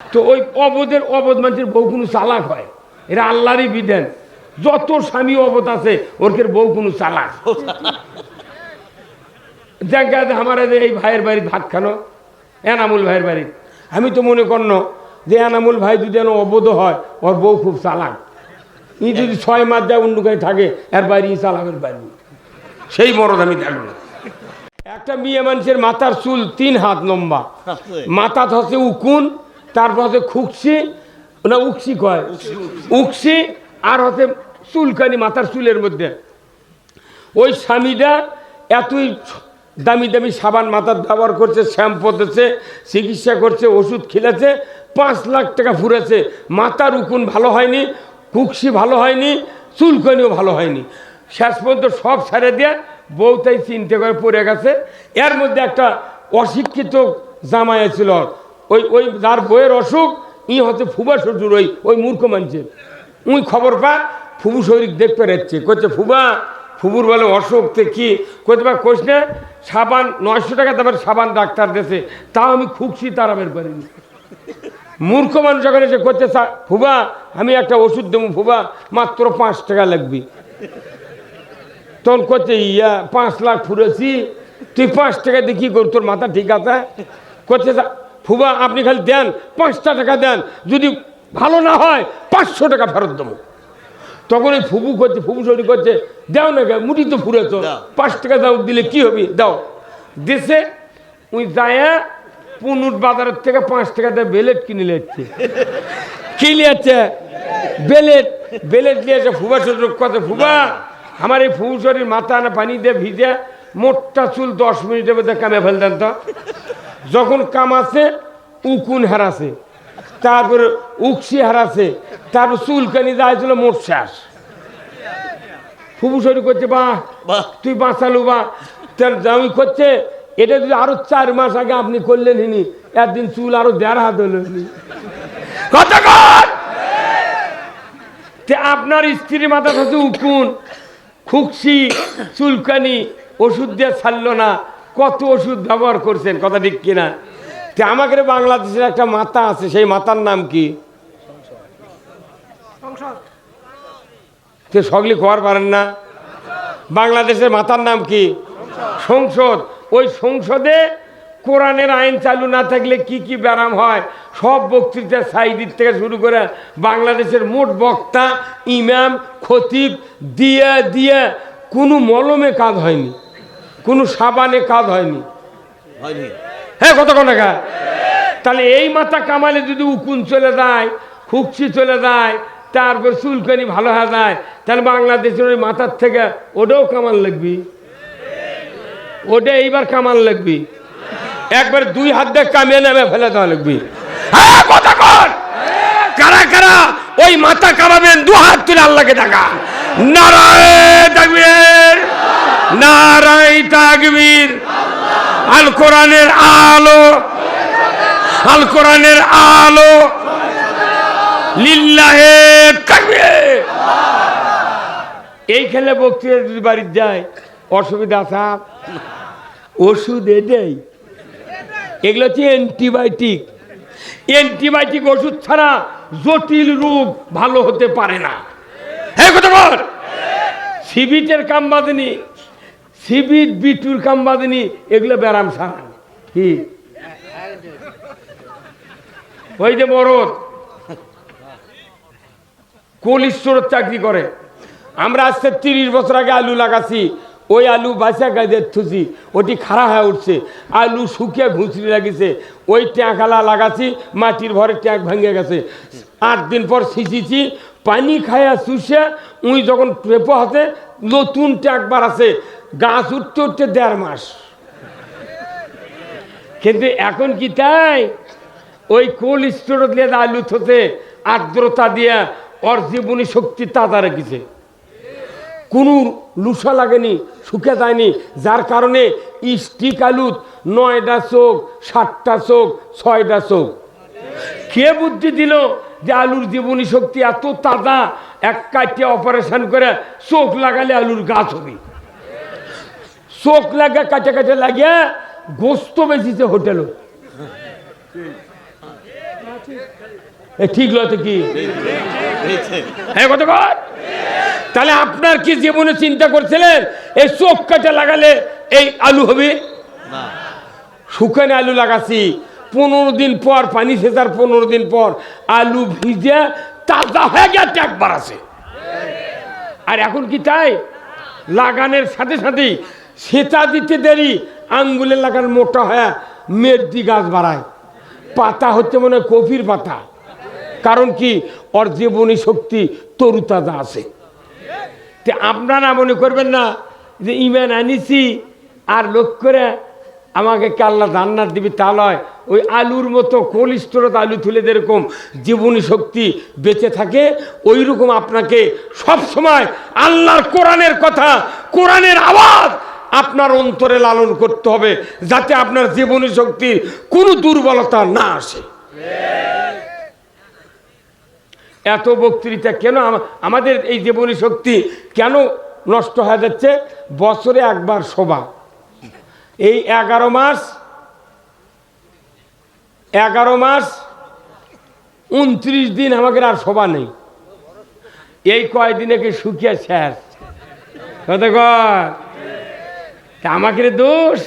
তো ওই অবধের অবধ মানুষের বউ কোনো চালাক হয়। এরা আল্লাহরই বিধান। যত স্বামী অবধ আছে ওরকে বউ কোনো চালাক। দেখা যায় আমার এই ভাইয়ের বাড়ি ভাত খানো এনামুল ভাইয়ের বাড়ি। আমি তো মনে করন যে এনামুল ভাই যদি যেন অবধ হয় ওর বউ খুব চালাক। ই যদি ছয় মাস যায় অন্যখানে থাকে এর বাড়ি চালাকের বাড়ি সেই মরদ আমি দেখব একটা মেয়ে মানুষের মাথার চুল তিন হাত লম্বা। মাথা হচ্ছে উকুন তারপর হচ্ছে খুকসি না উকসি কয়। উকসি আর হচ্ছে চুলকানি মাথার চুলের মধ্যে। ওই স্বামীটা এতই দামি দামি সাবান মাথার ব্যবহার করছে শ্যাম্পু দিচ্ছে চিকিৎসা করছে ওষুধ খেলেছে পাঁচ লাখ টাকা ফুরেছে মাথার উকুন ভালো হয়নি কুকসি ভালো হয়নি চুলকানিও ভালো হয়নি। শেষ পর্যন্ত সব ছেড়ে দিয়ে বউ তাই চিনতে করে পড়ে গেছে। এর মধ্যে একটা অশিক্ষিত জামাই ছিল ওই ওই যার বইয়ের অসুখ, ই হচ্ছে ফুবা শ্বশুর, ওই ওই মূর্খ মানুষের। উই খবর পা, ফুবু শরীর দেখতে রাখছে করছে ফুবা, ফুবুর বলে অসুখ, তে কি? করতে পার কোষ না, সাবান, নয়শো টাকা তারপর সাবান ডাক্তার দেশে তাও আমি খুবছি তারামের পারিনি মূর্খ মানুষ যখন এসে করতে ফুবা, আমি একটা ওষুধ দেবো, ফুবা, মাত্র পাঁচ টাকা লাগবে। তখন করছে ইয়া, পাঁচ লাখ ফুরেছি। তুই পাঁচ টাকা দিয়ে কী তোর মাথা ঠিক আছে? করছে ফুবা আপনি খালি দেন পাঁচটা টাকা দেন যদি ভালো না হয় পাঁচশো টাকা ফেরত দেবো। তখন ওই ফুবু করছে ফুবু শরীর করছে দাও না গা, মুঠি তো ফুরেছ। পাঁচ টাকা দাও দিলে কি হবে? দাও। দেশে ওই যায় পুনুট বাজারের থেকে পাঁচ টাকা দিয়ে বেলেট কিনে নিচ্ছে কি নিয়েছে বেলেট। বেলেট নিয়েছে ফুবা শরীর কথা ফুবা আমার এই ফুবু শরীর মাথা না পানি দিয়ে ভিজে মোটটা চুল দশ মিনিটের মধ্যে কামে ফেলতেন তো। যখন কামাছে উকুন হারাছে। তারপরে উকসি হারাছে। তারপর চুলকানি যাইছিল মোট শ্বাস ফুবু শরীর করছে বাহ বাহ। তুই বাঁচালু বা তার জামি করছে এটা যদি আরও চার মাস আগে আপনি করলেন হিনি একদিন চুল আরও দেড় হাত হলো। আপনার স্ত্রীর মাথা থাকে উকুন খুকসি চুলকানি ওষুধ দিয়ে ছাড়লো না। কত ওষুধ ব্যবহার করছেন কথা ঠিক কিনা? তে আমাদের বাংলাদেশের একটা মাথা আছে সেই মাথার নাম কি? তে সগলি খবর পারেন না? বাংলাদেশের মাথার নাম কি? সংসদ। ওই সংসদে কোরআনের আইন চালু না থাকলে কি কি ব্যারাম হয়? সব বক্তৃতা সাইদির থেকে শুরু করে বাংলাদেশের মোট বক্তা ইমাম খতিব দিয়া দিয়া কোনো মলমে কাজ হয়নি। কোনো সাবানে কাজ হয়নি। হয়নি। হ্যাঁ কতক্ষণ টাকা তাহলে এই মাথা কামালে যদি উকুন চলে যায় খুকসি চলে যায় তারপর চুলকানি ভালো হয়ে যায় তাহলে বাংলাদেশের ওই মাথার থেকে ওটাও কামাল লাগবি। ওটা এইবার কামাল লাগবি। একবার দুই হাত দিয়ে কামিয়ে নামে ফেলে দেওয়া লাগবি। হ্যাঁ কারা! কারা ওই মাথা কামাবেন দু হাত তুলে আল্লাহকে টাকা নারায় তাকবীর। নারায় তাকবীর। আল কোরআনের আলো। আল কোরআনের আলো। লিল্লাহে এই খেলে বক্তৃতা যদি বাড়ির যায়, অসুবিধা আছে? ওষুধ এটাই এগুলো হচ্ছে অ্যান্টিবায়োটিক। অ্যান্টিবায়োটিক ওষুধ ছাড়া জটিল রোগ ভালো হতে পারে না। হ্যাঁ কত বল। সিবিটের কাম বাঁধেনি সিবিট বিটুর কাম বাঁধেনি এগুলো ব্যারাম সারান কি? ওই যে মরদ স্টোরের চাকরি করে। আমরা আজকে তিরিশ বছর আগে আলু লাগাছি। ওই আলু বাসা গাছের থুছি। ওটি খাড়া হয়ে উঠছে। আলু শুকিয়ে ঘুষড়ি লাগিছে। ওই ট্যাঁকালা লাগাছি, মাটির ভরে ট্যাঁক ভেঙে গেছে। আট দিন পর সিঁচিছি, পানি খায়া চুষে উই যখন পেপো হাতে, নতুন ট্যাঁক বাড়াছে গাছ উঠতে উঠতে দেড় মাস। কিন্তু এখন কি তাই? ওই কোল্ড স্টোর দিয়ে আলু থতে আর্দ্রতা দিয়ে ওর জীবনী শক্তি তাজা রেখেছে। কোনো লুসা লাগেনি শুকে যায়নি, যার কারণে স্টিক আলুত নয়টা চোখ, সাতটা চোখ ছয়টা চোখ। কে বুদ্ধি দিল যে আলুর জীবনী শক্তি এত তাজা, এক কাটিয়ে অপারেশন করে চোখ লাগালে আলুর গাছ হবে? চোখ লাগা কাটে কাটে লাগিয়ে গোস্ত বেশিছে হোটেলও এ ঠিক লয় তো কি? হ্যাঁ কত তাহলে আপনার কি জীবনে চিন্তা করছিলেন? এই চোখ কাটা লাগালে এই আলু হবে? শুকানে আলু লাগাছি। পনেরো দিন পর পানি সেচার পনেরো দিন পর আলু ভিজে তাজা হয়ে গেছে একবার আছে। আর এখন কি তাই? লাগানোর সাথে সাথেই সেচা দিতে দেরি, আঙ্গুলে লাগান মোটা হয়ে মেরদি গাছ বাড়ায়। পাতা হচ্ছে মনে কফির পাতা। কারণ কি? ওর জীবনী শক্তি তরুতাজা আছে। তে আপনারা মনে করবেন না যে ইমান আনিছি আর লোক করে আমাকে কাল্লা জান্নাত দিবি তা লয়। ওই আলুর মতো কোল্ড স্টোরত আলু তুলে যেরকম জীবনী শক্তি বেঁচে থাকে ওই রকম আপনাকে সব সময় আল্লাহর কোরআনের কথা, কোরআনের আওয়াজ আপনার অন্তরে লালন করতে হবে যাতে আপনার জীবনী শক্তির কোনো দুর্বলতা না আসে। এত বক্তৃতা কেন আমাদের এই জীবনী শক্তি কেন নষ্ট হয়ে যাচ্ছে? বছরে একবার শোভা। এই এগারো মাস এগারো মাস, উনত্রিশ দিন আমাদের আর শোভা নেই। এই কয়দিনে কি শুকিয়ে শেষ কত কর তা আমাকে দোষ?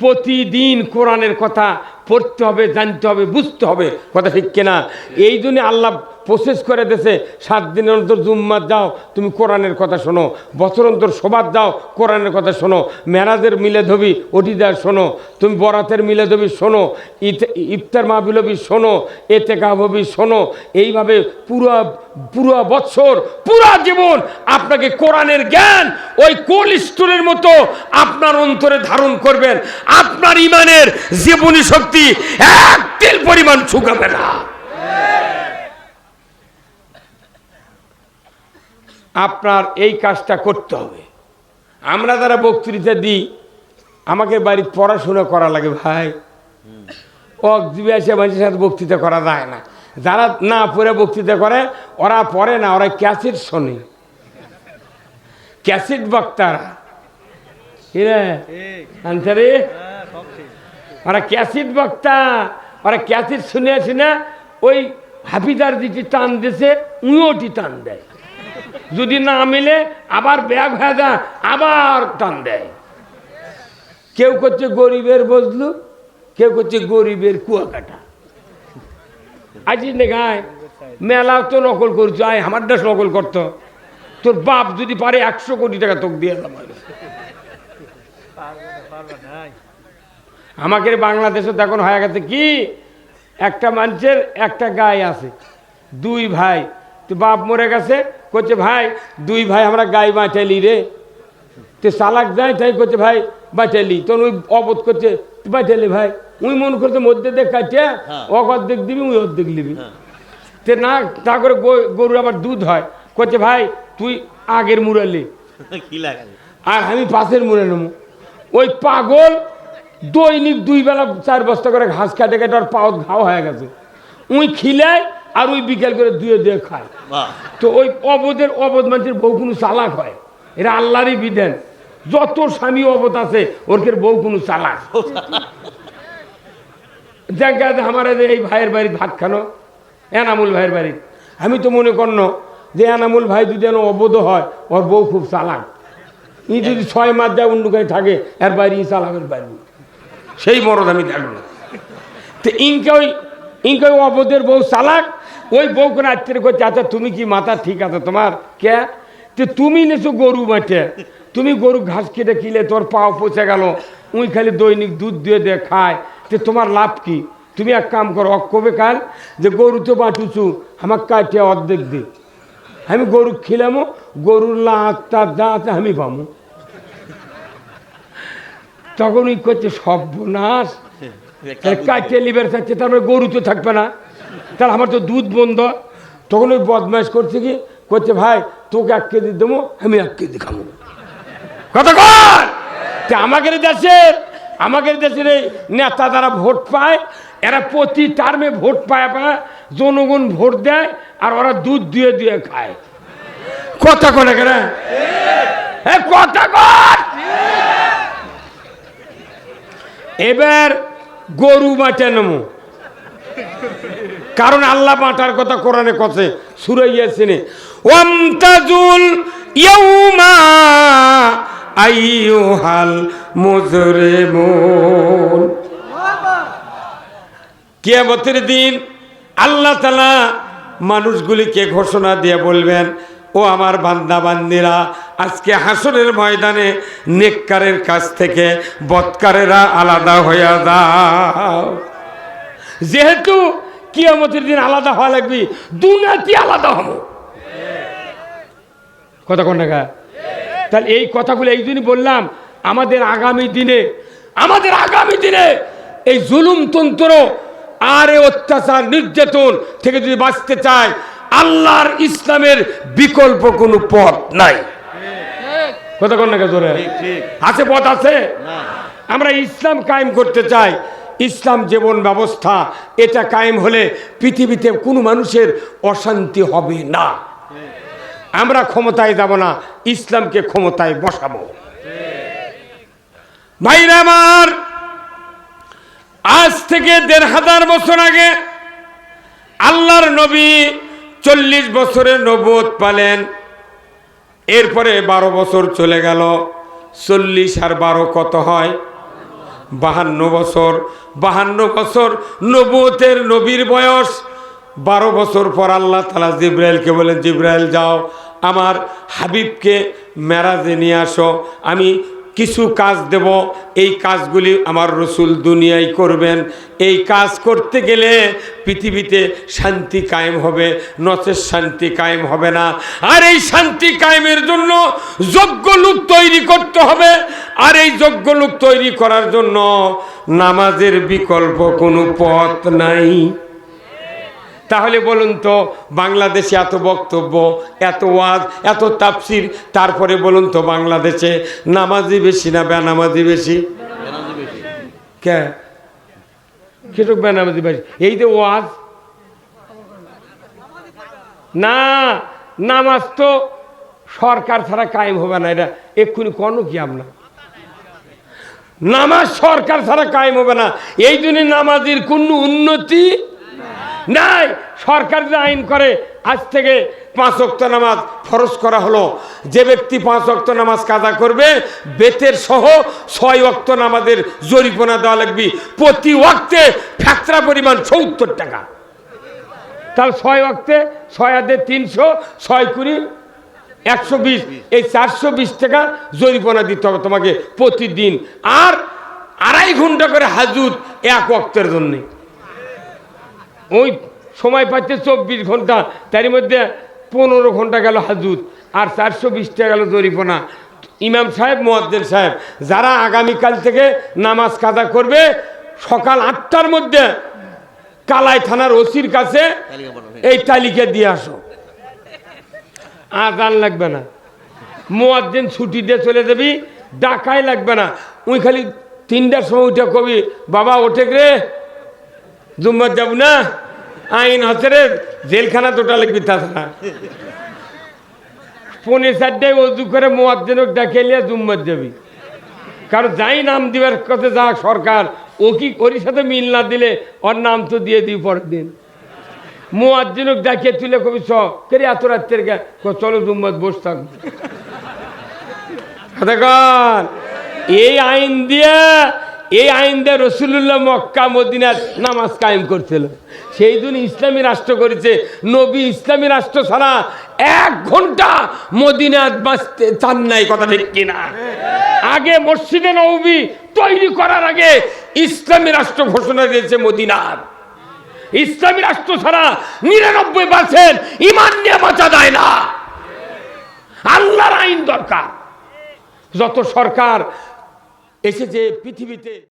প্রতিদিন কোরআনের কথা পড়তে হবে, জানতে হবে, বুঝতে হবে, কথা ঠিক কিনা? এই জন্য আল্লাহ প্রসেস করে দেছে সাত দিনের অন্তর জুম্মার যাও তুমি কোরআনের কথা শোনো, বছর অন্তর সবার যাও কোরআনের কথা শোনো, মেরাজের মিলে ধবি ওটিদার শোনো, তুমি বরাতের মিলে ধবি শোনো ইফতার মাহবিলবি শোনো এতে কাহবি শোনো, এইভাবে পুরো পুরো বৎসর পুরা জীবন আপনাকে কোরআনের জ্ঞান ওই কোল্ড স্টোরের মতো আপনার অন্তরে ধারণ করবেন। আপনার ইমানের জীবনী শক্তি এক তিল পরিমাণ শুকাবে না। আপনার এই কাজটা করতে হবে। আমরা যারা বক্তৃতা দিই, আমাকে বাড়ির পড়াশোনা করা লাগে ভাই। অকজিবে এসে মানুষের সাথে বক্তৃতা করা যায় না। যারা না পড়ে বক্তৃতা করে, ওরা পড়ে না, ওরা ক্যাসেট শোনে। ক্যাসেট বক্তারা। ওরা ক্যাসেট বক্তা, ওরা ক্যাসেট শুনে শুনে ওই হাফিদার দিকে টান দিছে উঁয়োটি টান দেয়। যদি না মিলে, আবার ব্যাগ যায়, আবার টান দেয়। কেউ করছে গরিবের বজলু কেউ করছে গরিবের কুয়াকাটা। আজিস নে গায় মেলাও তো নকল করছ, আয়, আমার দেশ নকল করতো। তোর বাপ যদি পারে একশো কোটি টাকা তোক দিয়ে দিলাম আমি। আমাদের বাংলাদেশে এখন হয়ে গেছে কি? একটা মানুষের একটা গায়ে আছে, দুই ভাই। তো বাপ মরে গেছে করছে ভাই দুই ভাই আমরা গাই বাঁচাইলি রে। তো সালাক যায় তাই করছে ভাই বাঁচাইলি। তখন ওই অবোধ করছে "তুই বাঁচাইলি ভাই। উই মন করছে মধ্যে দেখ কাটে ওক অর্ধেক দিবি উই অর্ধেক নিবি। তে না তা করে গো- গরুর আবার দুধ হয়। করছে ভাই তুই আগের মুরালি। কি লাগালে আর আমি পাশের মুড়ে নেব। ওই পাগল দৈনিক দুই বেলা চার বস্তা করে ঘাস কাটে কেটে আর পাওত ঘাও হয়ে গেছে। উই খিলায় আর ওই বিকেল করে দুয়ে দুয়ে খায়। তো ওই অবধের অবধ মানুষের বউ কোনো চালাক হয়। এরা আল্লাহরই বিধান। যত স্বামী অবধ আছে ওরকের বউ কোনো চালাক। দেখা আমার এই ভাইয়ের বাড়ি ভাত খানো এনামুল ভাইয়ের বাড়ি আমি তো মনে করন যে এনামুল ভাই যদি যেন অবধ হয় ওর বউ খুব চালাক। ই যদি ছয় মাস যায় অন্যকায় থাকে এর বাইরে চালাকের বাড়ি। সেই মরদ আমি দেখল তো ইনকে ওই ইনকে অবধের বউ চালাক, ওই বউ করে আত্মীয় করছে আচ্ছা তুমি কি মাথা ঠিক আছে? তোমার কে? তো তুমি নেছো গরু মাঠে, তুমি গরু ঘাস কেটে কিলে তোর পাও পচে গেল, উই খালি দৈনিক দুধ দিয়ে দিয়ে খায়। তো তোমার লাভ কি? তুমি এক কাম করো অক্ষবে কাল যে গরু তো বাঁটুছু আমার কাটে অর্ধেক দি। আমি গরু খিলামো, গরুর লাঁচটা দাঁত আমি পামো তখন ওই করছে সর্বনাশ। কাটিয়ে লিভার থাকছে তারপরে গরু তো থাকবে না। তাহলে আমার তো দুধ বন্ধ। তখন ওই বদমাইশ করছে কি করছে ভাই তোকে এক কেজি দেবো আমি এক কেজি খাব। কত কর! আমাদের দেশের আমাদের দেশের এই নেতা যারা ভোট পায় এরা প্রতি টার্মে ভোট পায় পায় জনগণ ভোট দেয় আর ওরা দুধ দিয়ে দিয়ে খায়। কথা করে কেন? কথা কর! এবার গরু বাঁচে নেব কারণ আল্লাহ বাঁটার কথা কোরআনে কছে সুরাইয়াছিনে ওয়ামতাজুল ইয়াউমা আইয়ুহাল মুজরিমুন। কিয়ামতের দিন আল্লাহ তালা মানুষগুলিকে ঘোষণা দিয়ে বলবেন ও আমার বান্দা বান্দিরা আজকে হাসরের ময়দানে নেককারের কাছ থেকে বৎকারেরা আলাদা হইয়া যাও। যেহেতু কিয়ামতের দিন আলাদা হওয়া লাগবে দুনাতি আলাদা হব। কথা কোন তাহলে এই কথাগুলো এই জন্যই বললাম, আমাদের আগামী দিনে, আমাদের আগামী দিনে এই জুলুম তন্ত্র আর অত্যাচার নির্যাতন থেকে যদি বাঁচতে চায় আল্লাহর ইসলামের বিকল্প কোনো পথ নাই। কথা কোন জোরে? আছে পথ আছে? আমরা ইসলাম কায়েম করতে চাই। ইসলাম জীবন ব্যবস্থা এটা কায়েম হলে পৃথিবীতে কোনো মানুষের অশান্তি হবে না। আমরা ক্ষমতায় যাব না ইসলামকে ক্ষমতায় বসাবো। ভাইরা আমার আজ থেকে দেড় হাজার বছর আগে আল্লাহর নবী চল্লিশ বছরের নবুত পালেন। এরপরে বারো বছর চলে গেল। চল্লিশ আর বারো কত হয়? বাহান্ন বছর। বাহান্ন বছর নবুতের নবীর বয়স। বারো বছর পর আল্লাহ তালা জিব্রাইলকে বলেন, জিব্রাইল যাও, আমার হাবিবকে মেরাজে নিয়ে আসো। আমি কিছু কাজ দেব, এই কাজগুলি আমার রসুল দুনিয়ায় করবেন। এই কাজ করতে গেলে পৃথিবীতে শান্তি কায়েম হবে নচের শান্তি কায়েম হবে না। আর এই শান্তি কায়েমের জন্য যোগ্য লোক তৈরি করতে হবে। আর এই যোগ্য লোক তৈরি করার জন্য নামাজের বিকল্প কোনো পথ নাই। তাহলে বলুন তো, বাংলাদেশে এত বক্তব্য, এত ওয়াজ, এত তাফসির, তারপরে বলুন তো বাংলাদেশে নামাজি বেশি না বেনামাজি বেশি? কে? কিরক বেনামাজি বেশি। এই যে ওয়াজ? না, নামাজ তো সরকার ছাড়া কায়েম হবে না, এটা এক্ষুনি কোনো কি আপনার নামাজ সরকার ছাড়া কায়েম হবে না। এই জন্য নামাজের কোনো উন্নতি নাই, সরকার যে আইন করে, আজ থেকে পাঁচ অক্ত নামাজ ফরজ করা হলো। যে ব্যক্তি পাঁচ অক্ত নামাজ কাজা করবে, বেতের সহ ছয় অক্ত নামাজের জরিপনা দেওয়া লাগবে। প্রতি ওয়াক্তে ফ্যাকরা পরিমাণ সত্তর টাকা। তাহলে ছয় অক্তে ছয় হাতে তিনশো, ছয় কুড়ি, একশো বিশ, এই চারশো বিশ টাকা জরিপনা দিতে হবে তোমাকে প্রতিদিন। আর আড়াই ঘণ্টা করে হাজুত এক অক্তের জন্যে। ওই সময় পাচ্ছে চব্বিশ ঘণ্টা, তার মধ্যে পনেরো ঘণ্টা গেল হাজুত, আর চারশো বিশটা গেল জরিপনা। ইমাম সাহেব মোয়াদ্দেন সাহেব, যারা আগামীকাল থেকে নামাজ কাজা করবে, সকাল আটটার মধ্যে কালাই থানার ওসির কাছে এই তালিকা দিয়ে আসো। আজান লাগবে না। মোয়াদ্দিন ছুটি দিয়ে চলে যাবি, ডাকাই লাগবে না। ওই খালি তিনটার সময় উঠে কবি, বাবা ওঠে রে। জুম্মার যাব না। আইন হচ্ছে রে, জেলখানা তোটা লিখবি তাছাড়া। পনেরো চারটায় অজু করে মোয়াজ্জেনক ডাকে নিয়ে জুম্মার যাবি। কারণ যাই নাম দিবার কথা যা সরকার, ও কি ওর সাথে মিল না দিলে ওর নাম তো দিয়ে দিই পরের দিন। মোয়াজ্জেনক ডাকিয়ে তুলে কবি, চ, কেরে এত রাত্রের গা চলো জুম্মাত বস থাক এই আইন দিয়ে এই আইন দিয়ে রসুল্লাহ মক্কা, মদিনার নামাজ কায়েম করছিল। সেই জন্য ইসলামী রাষ্ট্র করেছে। নবী ইসলামী রাষ্ট্র ছাড়া এক ঘণ্টা মদিনাত বাঁচতে চান নাই, কথা ঠিক কিনা? আগে মসজিদে নবী তৈরি করার আগে ইসলামী রাষ্ট্র ঘোষণা দিয়েছে মদিনার। ইসলামী রাষ্ট্র ছাড়া নিরানব্বই পার্সেন্ট ইমান নিয়ে বাঁচা যায় না। আল্লাহর আইন দরকার। যত সরকার এসেছে পৃথিবীতে।